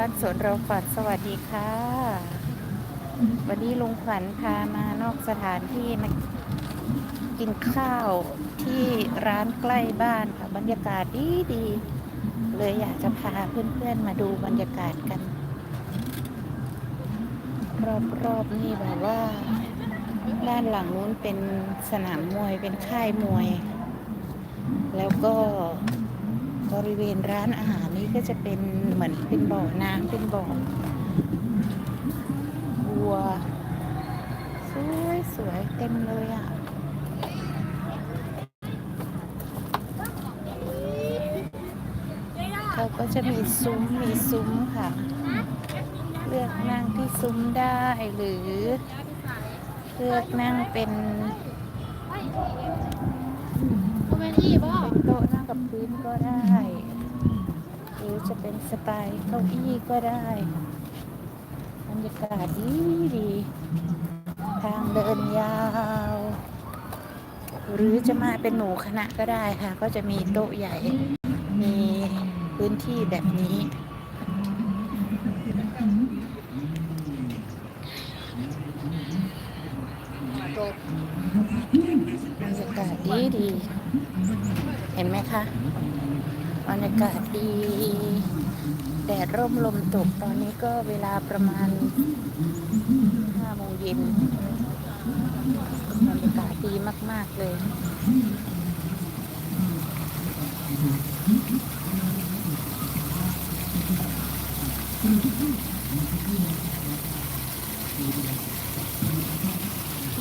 บ้านสวนเราฝันสวัสดีค่ะ วันนี้ลุงขวัญพามานอกสถานที่มากินข้าวที่ร้านใกล้บ้านค่ะบรรยากาศดีดีๆเลยอยากจะพาเพื่อนๆมาดูบรรยากาศกัน รอบๆนี่แบบว่า ด้านหลังนู้นเป็นสนามมวยเป็นค่ายมวย แล้วก็ บริเวณร้านอาหารนี้ก็จะเป็นเหมือนเป็นบ่อน้ำเป็นบ่อวัว สวยสวยเต็มเลยอะเขาก็จะมีซุ้มมีซุ้มค่ะ เลือกนั่งที่ซุ้มได้หรือ เลือกนั่งเป็น ก็เป็นที่บ่เป็นโต๊ะนั่งกับพื้นก็ได้ หรือจะเป็นสไตล์เก้าอี้ก็ได้บรรยากาศดีดี ทางเดินยาว หรือจะมาเป็นหมู่คณะก็ได้ค่ะ ก็จะมีโต๊ะใหญ่ มีพื้นที่แบบนี้ บรรยากาศ ดี เห็นไหมคะบรรยากาศดี แดดร่มลมตกตอนนี้ก็เวลาประมาณ5โมงเย็นบรรยากาศดีมาก ๆ เลย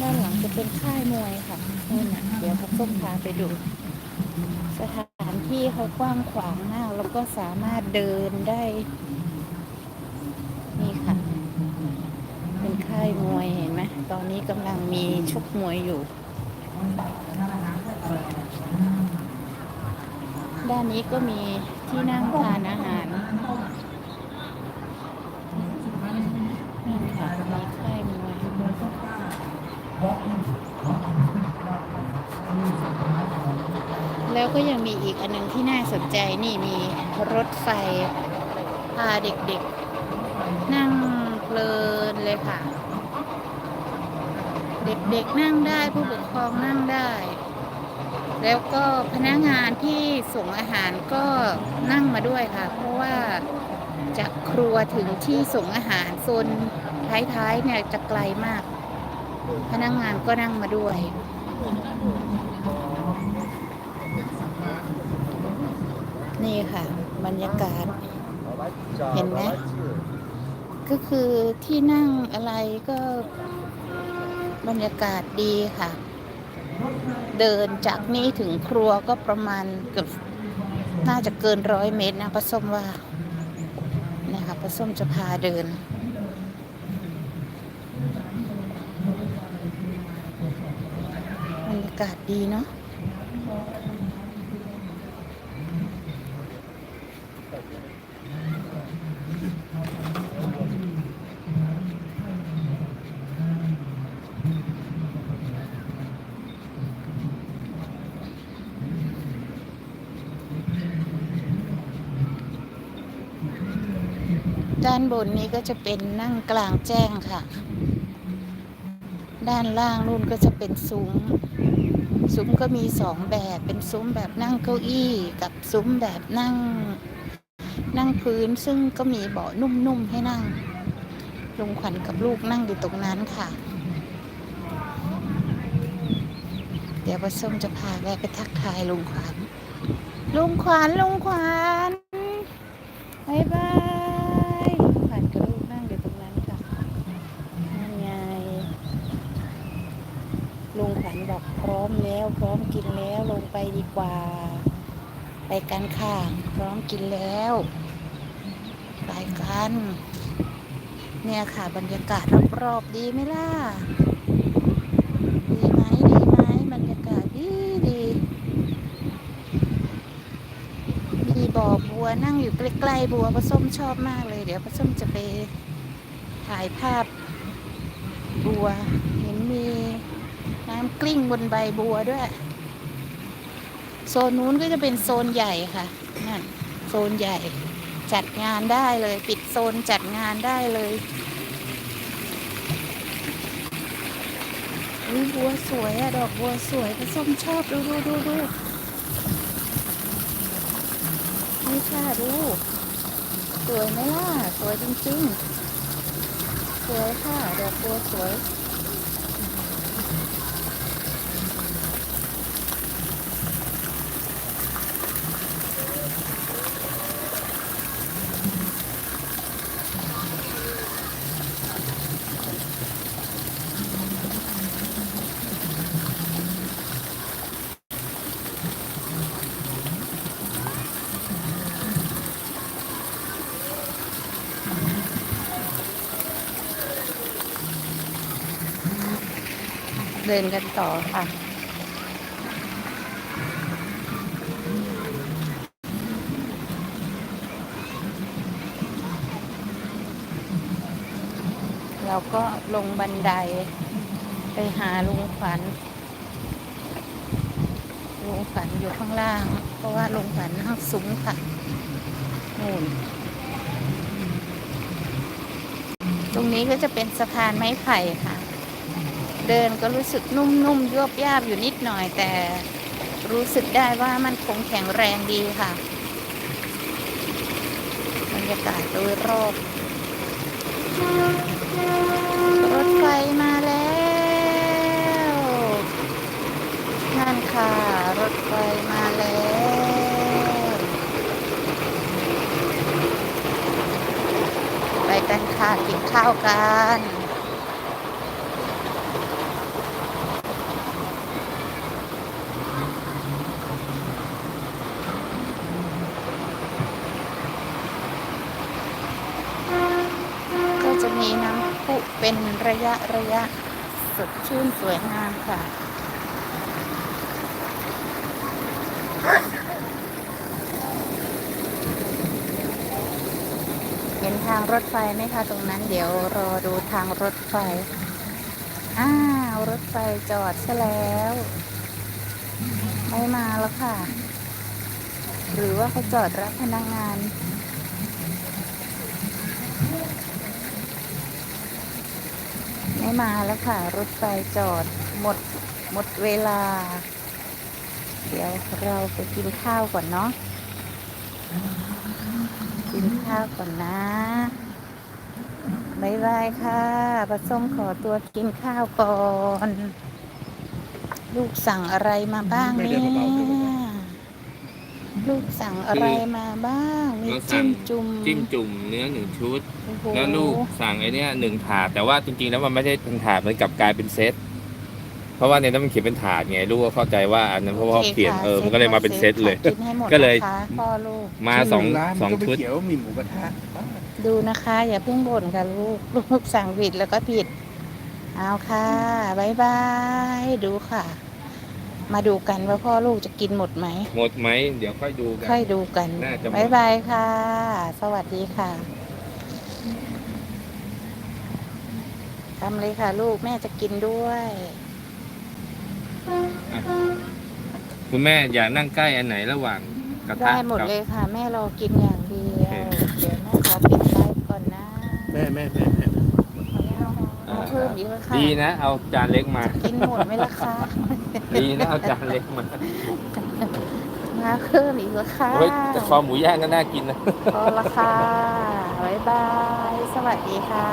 ด้านหลังจะเป็นค่ายมวยค่ะนู่นน่ะเดี๋ยวเขาส้มพาไปดู สถานที่เขากว้างขวางมาก แล้วก็สามารถเดินได้ นี่ค่ะ เป็นค่ายมวยเห็นไหมตอนนี้กำลังมีชกมวยอยู่ ด้านนี้ก็มีที่นั่งทานอาหารนี่ค่ะมีค่ายมวย แล้วก็ยังมีอีกอันหนึงที่น่าสนใจนี่มีรถไฟพาเด็กๆ นั่งเพลินเลยค่ะ เด็กๆนั่งได้ผู้ปกครองนั่งได้ แล้วก็พนักงานที่ส่งอาหารก็นั่งมาด้วยค่ะ เพราะว่าจากครัวถึงที่ส่งอาหารโซนท้ายๆเนี่ยจะไกลมาก พนักงานก็นั่งมาด้วย นี่ ค่ะ บรรยากาศ เห็นไหมก็คือที่นั่งอะไรก็บรรยากาศดีค่ะ เดินจากนี้ถึงครัวก็ประมาณเกือบน่าจะเกินร้อยเมตรนะป้าส้มว่านะคะป้าส้มจะพาเดิน บรรยากาศดีเนาะ ด้านบนนี้ก็จะเป็นนั่งกลางแจ้งค่ะ ด้านล่างนู่นก็จะเป็นซุ้ม ซุ้มก็มีสองแบบ เป็นซุ้มแบบนั่งเก้าอี้ กับซุ้มแบบนั่ง นั่งพื้นซึ่งก็มีเบาะนุ่มๆให้นั่ง ลุงขวัญกับลูกนั่งอยู่ตรงนั้นค่ะ เดี๋ยวป้าส้มจะพาแวะไปทักทายลุงขวัญ ลุงขวัญลุงขวัญบายบายลุงขวัญกับลูกนั่งอยู่ตรงนั้นค่ะนั่นไงลุงขวัญบอกพร้อมแล้วพร้อมกินแล้วลงไปดีกว่า ไปกันค่ะพร้อมกินแล้ว ไปกัน เนี่ยค่ะบรรยากาศรอบๆดีไหมล่ะ ดีไหมดีไหมบรรยากาศดีดี มีบ่อบัวนั่งอยู่ใกล้ๆบัวปลาส้มชอบมากเลย เดี๋ยวปลาส้มจะไปถ่ายภาพบัว เห็นมีน้ำกลิ้งบนใบบัวด้วย โซนนู้นก็จะเป็นโซนใหญ่ค่ะนั่นโซนใหญ่ จัดงานได้เลย ปิดโซนจัดงานได้เลยอุ้ยบัวสวยอะดอกบัวสวยผสมชอบดูดูดูดูนี่ค่ะดูสวยไหมล่ะ สวยจริงๆ สวยค่ะ ดอกบัวสวย เดินกันต่อค่ะเราก็ลงบันไดไปหาลุงขวัญ ลุงขวัญอยู่ข้างล่าง เพราะว่าลุงขวัญนั่งซุ้มค่ะนู่น ตรงนี้ก็จะเป็นสะพานไม้ไผ่ค่ะ เดินก็รู้สึกนุ่มๆยวบยาบอยู่นิดหน่อย แต่รู้สึกได้ว่ามันคงแข็งแรงดีค่ะบรรยากาศโดยรอบรถไฟมาแล้วนั่นค่ะ รถไฟมาแล้วไปกันค่ะกินข้าวกัน ก็จะ มีน้ำพุเป็นระยะระยะ สดชื่นสวยงามค่ะ เห็นทางรถไฟไหมคะตรงนั้นเดี๋ยวรอดูทางรถไฟ อ้าว รถไฟจอดซะแล้ว ไม่มาแล้วค่ะ หรือว่าเขาจอดรับพนักงาน ไม่มาแล้วค่ะ รถไฟจอดหมดหมดเวลา เดี๋ยวเราไปกินข้าวก่อนเนาะกินข้าวก่อนนะบายบายค่ะปลาส้มขอตัวกินข้าวก่อน ลูกสั่งอะไรมาบ้างเนี่ย ลูกสั่งอะไรมาบ้าง มีเราสั่จิ้ง มจุ่มจิ้มจุ่มเนื้อหนึ่งชุด โอ้โหแล้วลูกสั่งไอ้เนี้ยหนึ่งถาดแต่ว่าจริงๆแล้วมันไม่ได้เป็นถาดมันกลับกลายเป็นเซตเพราะว่าในนั้นมันเขียนเป็นถาดไงลูกก็เข้าใจว่าอันนั้นเพราะว่าโอคเขียนค่ะเออมันก็เลยมาเป็นเซตเลยค่ะกินให้หมดก็เลย นะคะพ่อลูก มาสองร้านสองมันก็ชุดไม่เกี่ยวว่ามีหมูกระทะดูนะคะ อย่าเพิ่งบ่นค่ะลูก ลูกสั่งผิดแล้วก็ผิด เอาค่ะบายบาย ดูค่ะ มาดูกันว่าพ่อลูกจะกินหมดไหม หมดไหม เดี๋ยวค่อยดูกัน ค่อยดูกันน่าจะหมดบายบายค่ะ สวัสดีค่ะทำเลยค่ะลูกแม่จะกินด้วย คุณแม่อยากนั่งใกล้อันไหนระหว่างกระทะได้หมดกับเลยค่ะ แม่รอกินอย่างเดียวโอเคเดี๋ยวแม่ขอปิดไลฟ์ก่อนนะแม่แม่แม่แม่เอาเพิ่มอีกแล้วค่ะดีนะ เอาจานเล็กมา กินหมดไหมล่ะคะ ดีนะเอาจานเล็กมามาเพิ่มอีกแล้วค่ะเฮ้ยแต่คอหมูย่างก็น่ากินนะพอละค่ะบ๊ายบาย สวัสดีค่ะ